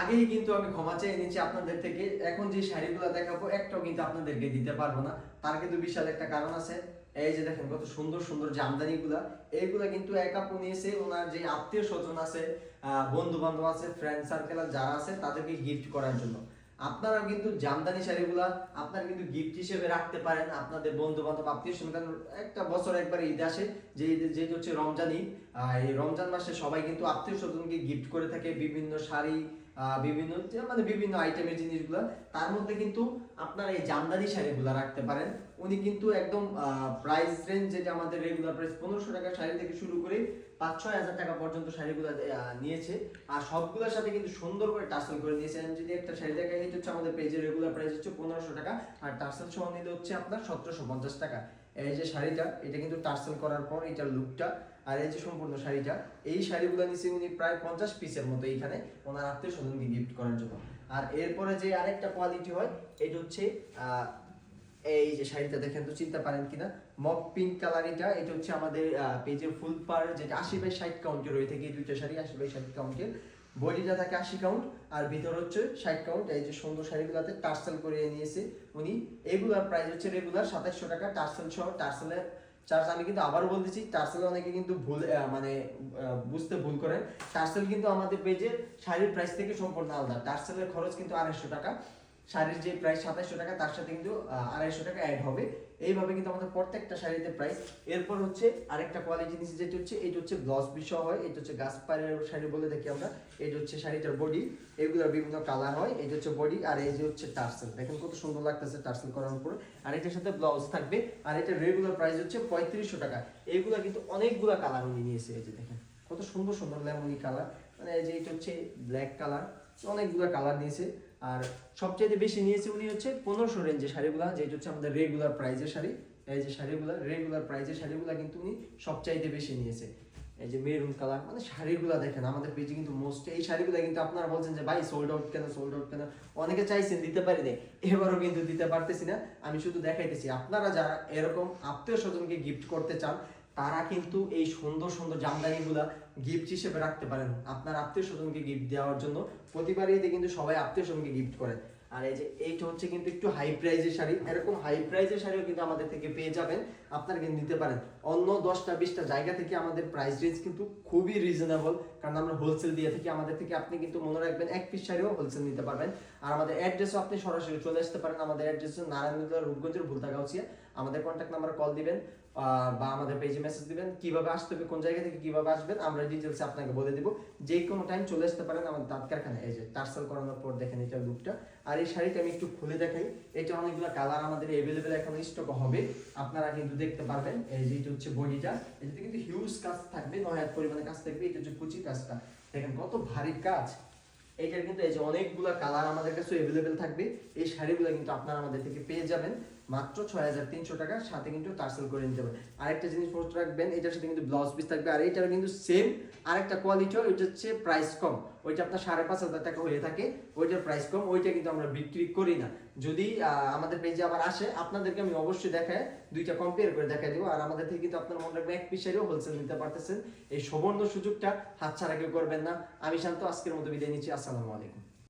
আগেই কিন্তু আমি ক্ষমা চেয়ে নিচ্ছি আপনাদের থেকে। এখন যে শাড়িগুলো দেখাবো, একটাও কিন্তু আপনাদেরকে দিতে পারব না। তার কিন্তু বিশাল একটা কারণ আছে। এই যে দেখেন, কত সুন্দর সুন্দর জামদানি গুলা এইগুলা কিন্তু এক নিয়েছে। ওনার যে আত্মীয় স্বজন আছে বন্ধু বান্ধব আছে ফ্রেন্ড সার্কেল যারা আছে, তাদেরকে গিফট করার জন্য। আপনারা কিন্তু জামদানি শাড়িগুলা আপনারা কিন্তু গিফট হিসেবে রাখতে পারেন। আপনাদের বন্ধু বান্ধব আত্মীয় স্বজন একটা বছর একবার ঈদ আসে, যে যেটা হচ্ছে রমজান ঈদ। এই রমজান মাসে সবাই কিন্তু আত্মীয় স্বজনকে গিফট করে থাকে। বিভিন্ন শাড়ি বিভিন্ন মানে বিভিন্ন আইটেমের জিনিসগুলো। তার মধ্যে কিন্তু আপনার এই জামদানি শাড়িগুলো রাখতে পারেন। উনি কিন্তু একদম প্রাইস রেঞ্জ যেটা আমাদের রেগুলার প্রাইস পনেরোশো টাকা শাড়ি থেকে শুরু করে পাঁচ ছয় হাজার টাকা পর্যন্ত শাড়িগুলো নিয়েছে। আর সবগুলোর সাথে কিন্তু সুন্দর করে টাসেল করে নিয়েছে আমি যদি একটা শাড়ি দেখাই, এটা হচ্ছে আমাদের পেজের রেগুলার প্রাইস হচ্ছে পনেরোশো টাকা। আর টাসেল সহ নিলে হচ্ছে আপনার সতেরোশো পঞ্চাশ টাকা। এই যে শাড়িটা, এটা কিন্তু টার্সেল করার পর এটার লুকটা আর এই যে সম্পূর্ণ শাড়িটা, এই শাড়িগুলো নিচে উনি প্রায় পঞ্চাশ পিসের মতো এইখানে ওনার আত্মীয় স্বজনকে গিফট করার জন্য। আর এরপরে যে আরেকটা কোয়ালিটি হয়, এটা হচ্ছে এই যে শাড়িটা দেখেন, তো চিনতে পারেন কিনা? মক পিঙ্ক কালার এটা এটা হচ্ছে আমাদের পেজের ফুল পার যেটা আশি বাই ষাট কাউন্টের হয়ে থাকে এই দুইটা শাড়ি আশি বাই ষাট কাউন্টের বডিটা থাকে আশি কাউন্ট আর ভিতর হচ্ছে ষাট কাউন্ট এই যে সুন্দর শাড়িগুলোতে টার্সেল করে নিয়েছে উনি। এগুলার প্রাইস হচ্ছে রেগুলার সাতাশশো টাকা, টার্সেল সহ টার্সেলের চার্জ আমি কিন্তু আবারও বলতেছি, টার্সেল অনেকে কিন্তু ভুল মানে বুঝতে ভুল করেন টার্সেল কিন্তু আমাদের পেজের শাড়ির প্রাইস থেকে সম্পূর্ণ আলাদা। টার্সেলের খরচ কিন্তু আড়াইশো টাকা। শাড়ির যে প্রাইস সাতাশশো টাকা, তার সাথে কিন্তু আড়াইশো টাকা অ্যাড হবে। এইভাবে কিন্তু আমাদের প্রত্যেকটা শাড়িতে প্রাইস এরপর হচ্ছে আরেকটা কোয়ালিটি জিনিস, যেটা হচ্ছে, এটা হচ্ছে ব্লাউজ বিষয় হয়। এটা হচ্ছে গাছ পাড়ের শাড়ি বলে দেখি আমরা। এটা হচ্ছে শাড়িটার বডি এগুলোর বিভিন্ন কালার হয়। এটা হচ্ছে বডি আর এই যে হচ্ছে টার্সেল দেখেন কত সুন্দর লাগতেছে টার্সেল করার উপর। আর এটার সাথে ব্লাউজ থাকবে। আর এটা রেগুলার প্রাইস হচ্ছে পঁয়ত্রিশশো টাকা। এইগুলো কিন্তু অনেকগুলো কালার উনি নিয়েছে। এই যে দেখেন, কত সুন্দর সুন্দর লেমনি কালার মানে এই যে এটা হচ্ছে ব্ল্যাক কালার অনেকগুলো কালার নিয়েছে। আর সবচেয়ে বেশি নিয়েছে উনি হচ্ছে পনেরোশো রেঞ্জের শাড়িগুলো যেটা হচ্ছে আমাদের রেগুলার প্রাইজের শাড়ি। এই যে শাড়িগুলো রেগুলার প্রাইজের শাড়িগুলো কিন্তু উনি সবচাইতে বেশি নিয়েছে। এই যে মেরুন কালার মানে শাড়িগুলো দেখেন, আমাদের পেজে কিন্তু মোস্ট এই শাড়িগুলো কিন্তু আপনারা বলছেন যে, ভাই সোল্ড আউট কেন সোল্ড আউট কেন? অনেকে চাইছেন দিতে পারি না এবারও কিন্তু দিতে পারতেছি না। আমি শুধু দেখাইতেছি, আপনারা যারা এরকম আত্মীয় স্বজনকে গিফট করতে চান তারা কিন্তু এই সুন্দর সুন্দর জামদানিগুলা গিফট হিসেবে রাখতে পারেন। আপনার আত্মীয় স্বজনকে গিফট দেওয়ার জন্য। প্রতিবারই এতে কিন্তু সবাই আত্মীয় স্বজনকে গিফট করেন আর এই যে এইটা হচ্ছে কিন্তু একটু হাই প্রাইজের শাড়ি। এরকম হাই প্রাইজের শাড়িও কিন্তু আমাদের থেকে পেয়ে যাবেন। আপনারা কিন্তু নিতে পারেন। অন্য দশটা, বিশটা জায়গা থেকে আমাদের প্রাইস রেঞ্জ কিন্তু খুবই রিজনেবল কারণ আমরা হোলসেল দিয়ে থাকি, আমাদের থেকে আপনি কিন্তু মনে রাখবেন এক পিস শাড়িও হোলসেল নিতে পারবেন। আর আমাদের অ্যাড্রেসও আপনি সরাসরি চলে আসতে পারেন। আমাদের অ্যাড্রেস নারায়ণগঞ্জ, রূপগঞ্জের ভুলতাগাউছিয়া। আমাদের কন্ট্যাক্ট নাম্বার কল দিবেন। বা আমাদের পেজে মেসেজ দিবেন, কীভাবে আসতে হবে, কোন জায়গা থেকে কীভাবে আসবেন, আমরা ডিটেলস আপনাকে বলে দিব। যে কোনো টাইম চলে আসতে পারেন আমাদের দাঁত কারখানায়, এই যে টার্সেল করানোর পর দেখেন এটা লুকটা আর এই শাড়িটা আমি একটু খুলে দেখাই, এটা অনেকগুলো কালার আমাদের এভেলেবেল এখন স্টক হবে। আপনারা কিন্তু দেখতে পারবেন, এই যে এটা হচ্ছে বডিটা এটাতে কিন্তু হিউজ কাজ থাকবে নয় হাত পরিমাণে কাজ থাকবে, এটা হচ্ছে কুচি কাজটা। দেখেন কত ভারী কাজ। এইটার কিন্তু এই যে অনেকগুলো কালার আমাদের কাছে এভেলেবেল থাকবে। এই শাড়িগুলো কিন্তু আপনারা আমাদের থেকে পেয়ে যাবেন। মাত্র ছয় হাজার তিনশো টাকার সাথে কিন্তু টার্সেল করে নিতে পারবেন। আরেকটা জিনিস পোস্ট রাখবেন, এটার সাথে কিন্তু ব্লাউজ পিস থাকবে। আর এটার কিন্তু সেম আরেকটা কোয়ালিটি হয় ওইটা হচ্ছে প্রাইস কম। ওইটা আপনার সাড়ে পাঁচ হাজার টাকা হয়ে থাকে, ওইটার প্রাইস কম, ওইটা কিন্তু আমরা বিক্রি করি না। যদি আমাদের পেজে আবার আসে, আপনাদেরকে আমি অবশ্যই দেখায়, দুইটা কম্পেয়ার করে দেখাই দেবো। আর আমাদের থেকে কিন্তু আপনার মনে রাখবেন, এক পিস শাড়িও হোলসেল নিতে পারতেছেন। এই সুবর্ণ সুযোগটা হাতছাড়া কেউ করবেন না। আমি শান্ত, আজকের মতো বিদায় নিচ্ছি। আসসালামু আলাইকুম।